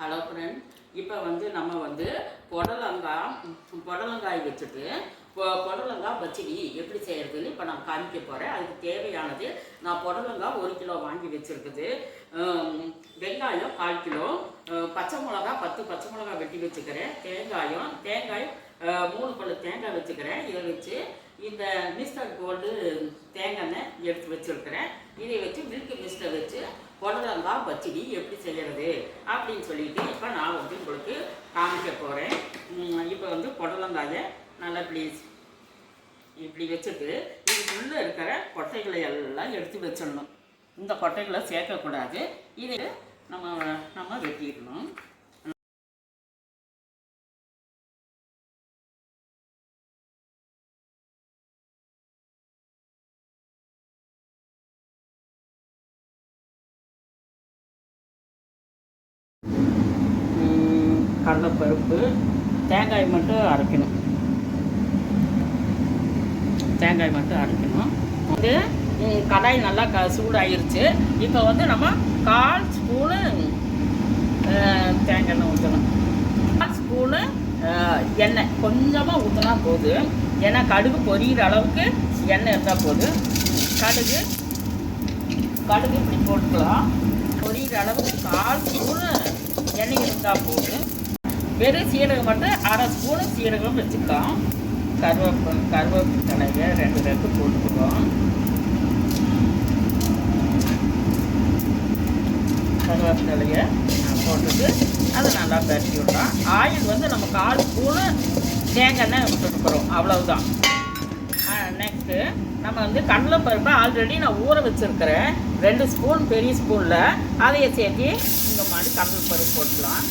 Hello friend இப்போ வந்து நம்ம வந்து புடலங்காய் புடலங்காய் வச்சுட்டு புடலங்காய் பச்சடி எப்படி செய்கிறதுன்னு இப்போ நான் காமிக்க போகிறேன் அதுக்கு தேவையானது நான் புடலங்காய் ஒரு கிலோ வாங்கி வச்சுருக்குது. வெங்காயம் கால் கிலோ பச்சை மிளகா பத்து பச்சை மிளகா வெட்டி வச்சுக்கிறேன். தேங்காயம் தேங்காய் மூணு பல்லு தேங்காய் வச்சுக்கிறேன். இதை வச்சு இந்த மிஸ்டர் கோல்டு தேங்காய் எடுத்து வச்சுருக்கிறேன். இதை வச்சு மில்க் மிஸ்டர் வச்சு புடலங்கா பச்சடி எப்படி செய்கிறது அப்படின்னு சொல்லிட்டு இப்போ நான் வந்து உங்களுக்கு காமிக்க போகிறேன் இப்போ வந்து புடலங்காயை நல்லா ப்ளீஸ் இப்படி வச்சுட்டு இதுக்குள்ளே இருக்கிற கொட்டைகளை எல்லாம் எடுத்து வச்சிடணும். இந்த கொட்டைகளை சேர்க்கக்கூடாது. இது நம்ம நம்ம வெட்டிடணும். கடலைப்பருப்பு தேங்காய் மட்டும் அரைக்கணும். தேங்காய் மட்டும் அரைக்கணும். வந்து கடாய் நல்லா க சூடாயிருச்சு. இப்போ வந்து நம்ம கால் ஸ்பூனு தேங்காய் எண்ணெய் ஊற்றணும் கால் ஸ்பூனு எண்ணெய். கொஞ்சமாக ஊற்றினா போதும் ஏன்னா கடுகு பொரியிற அளவுக்கு எண்ணெய் இருந்தால் போதும் கடுகு கடுகு இப்படி போட்டுக்கலாம். பொரியிற அளவுக்கு கால் ஸ்பூனு எண்ணெய் இருந்தால் போதும் வெறும் சீரகம் மட்டும் அரை ஸ்பூனு சீரகம் வச்சுக்கலாம். கருவேப்ப கருவேப்பிலையை ரெண்டு ரெண்டு போட்டுக்கிறோம் கருவேப்பிலையை போட்டுட்டு அதை நல்லா பரட்டி விடலாம். ஆயில் வந்து நம்ம கால் ஸ்பூனு தேங்காய் எண்ணெய் விட்டுருக்குறோம் அவ்வளவுதான். நெக்ஸ்ட்டு நம்ம வந்து கடலை பருப்பு ஆல்ரெடி நான் ஊற வச்சுருக்கிறேன். ரெண்டு ஸ்பூன் பெரிய ஸ்பூனில். அதையை சேர்த்து இந்த மாதிரி கடலைப்பருப்பு போட்டுக்கலாம்.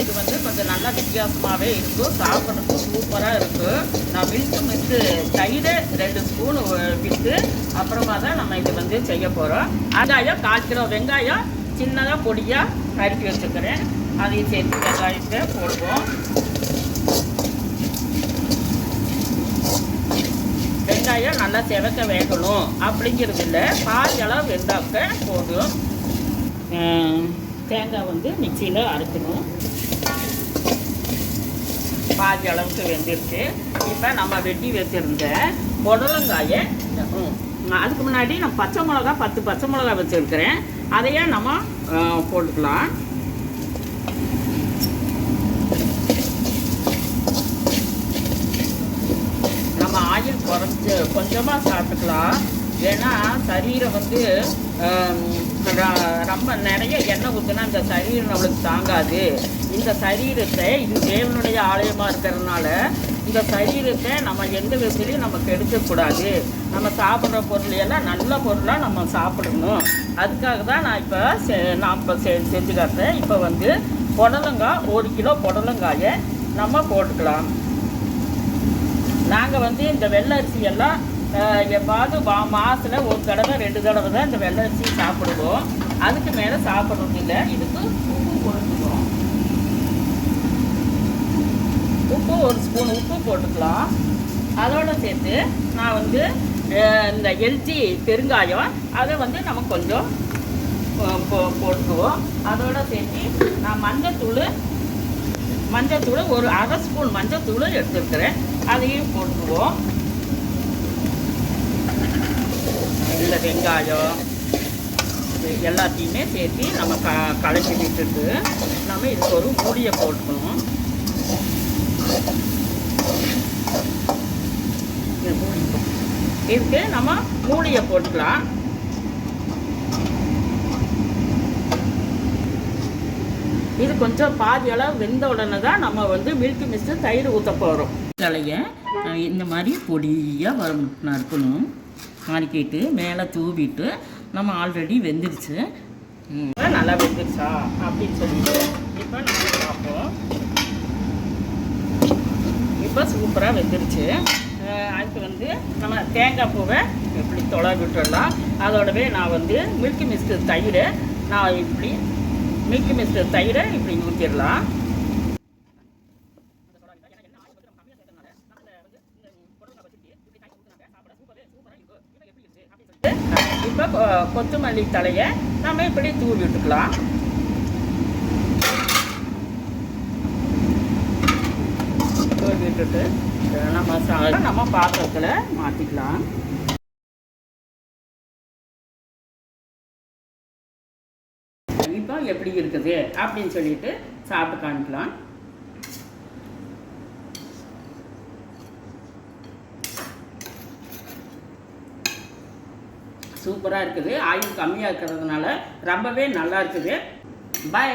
இது வந்து கொஞ்சம் நல்லா வித்தியாசமாகவே இருக்கும் சாப்பிட்றதுக்கு சூப்பராக இருக்கும் நான் விட்டு மிஸ்க்கு தயிர் ரெண்டு ஸ்பூன் விட்டு அப்புறமா தான் நம்ம இது வந்து செய்ய போகிறோம் வெங்காயம் கால் கிலோ வெங்காயம் சின்னதாக பொடியாக நறுக்கி வச்சுக்கிறேன். அதையும் சேர்த்து வெங்காயத்தை போடுவோம். வெங்காயம் நல்லா செவக்க வேகணும். அப்படிங்கிறது இல்லை. பாதி அளவு வெந்தாக்க போதும். தேங்காய் வந்து மிக்சியில் அரைக்கணும். பாதி அளவுக்கு வெந்துருச்சு. இப்போ நம்ம வெட்டி வச்சுருந்த புடலங்காயை அதுக்கு முன்னாடி நான் பச்சை மிளகா பத்து பச்சை மிளகா வச்சுருக்கிறேன். அதையே நம்ம போட்டுக்கலாம். நம்ம ஆயில் குறைச்சி கொஞ்சமாக சாப்பிட்டுக்கலாம். ஏன்னா சரீரம் வந்து ர- ரொம்ப நிறைய எண்ணெய் ஊற்றினா இந்த சரீரம் நம்மளுக்கு தாங்காது. இந்த சரீரத்தை இது தேவனுடைய ஆலயமாக இருக்கிறதுனால இந்த சரீரத்தை நம்ம எந்த விதத்துலையும் நம்ம கெடுக்கக்கூடாது. நம்ம சாப்பிட்ற பொருள் எல்லாம் நல்ல பொருளாக நம்ம சாப்பிடணும். அதுக்காக தான் நான் இப்போ செ நான் இப்போ செ செஞ்சு காட்டுறேன் இப்போ வந்து புடலங்காய் ஒரு கிலோ புடலங்காயை நம்ம போட்டுக்கலாம். நாங்கள் வந்து இந்த வெள்ளை அரிசி எல்லாம் எப்பாவது வா மாதத்தில் ஒரு தடவை ரெண்டு தடவை தான் இந்த வெள்ளை அரிசி சாப்பிடுவோம். அதுக்கு மேலே சாப்பிட்றது இல்லை. இதுக்கு உப்பு போட்டுக்குவோம். உப்பு ஒரு ஸ்பூன் உப்பு போட்டுக்கலாம். அதோட சேர்த்து நான் வந்து இந்த எல்ஜி பெருங்காயம் அதை வந்து நம்ம கொஞ்சம் போ- போட்டுக்குவோம். அதோடு சேர்த்து நான் மஞ்சத்தூள் மஞ்சத்தூள் ஒரு அரை ஸ்பூன் மஞ்சத்தூள் எடுத்துருக்கிறேன். அதையும் போட்டுக்குவோம். இந்த வெங்காயம் இது எல்லாத்தையுமே சேர்த்து நம்ம க கலக்கி விட்டுட்டு நம்ம இதுக்கு ஒரு மூடியை போட்டுக்கணும். இதுக்கு நம்ம மூடியை போட்டுக்கலாம். இது கொஞ்சம் பாதி அளவு வெந்த உடனே தான் நம்ம வந்து மில்க் மிஸ்ட்டு தயிர் ஊற்ற போகிறோம் தலையை இந்த மாதிரி பொடியாக வர இருக்கணும். காணிக்கிட்டு மேலே தூவிட்டு நம்ம ஆல்ரெடி வெந்துருச்சு. நல்லா வெந்துருச்சா? அப்படின்னு சொல்லிட்டு இப்போ நம்ம பார்ப்போம். இப்போ சூப்பராக வெந்துருச்சு. அதுக்கு வந்து நம்ம தேங்காய் பூவை இப்படி தொலை விட்டுடலாம் அதோடவே நான் வந்து மில்கி மிஸ்ட் தயிரை நான் இப்படி மில்கி மிஸ்ட் தயிரை இப்படி ஊற்றிடலாம் இப்போ கொத்தமல்லி தலையை நம்ம இப்படி தூவி விட்டுக்கலாம். தூவி விட்டுட்டு நம்ம மசாலா நம்ம பாத்திரத்தில் மாற்றிக்கலாம் இப்போ எப்படி இருக்குது அப்படின்னு சொல்லிட்டு சாப்பிட்டு காமிக்கலாம். சூப்பராக இருக்குது. ஆயில் கம்மியாக இருக்கிறதுனால ரொம்பவே நல்லா இருக்குது. பை.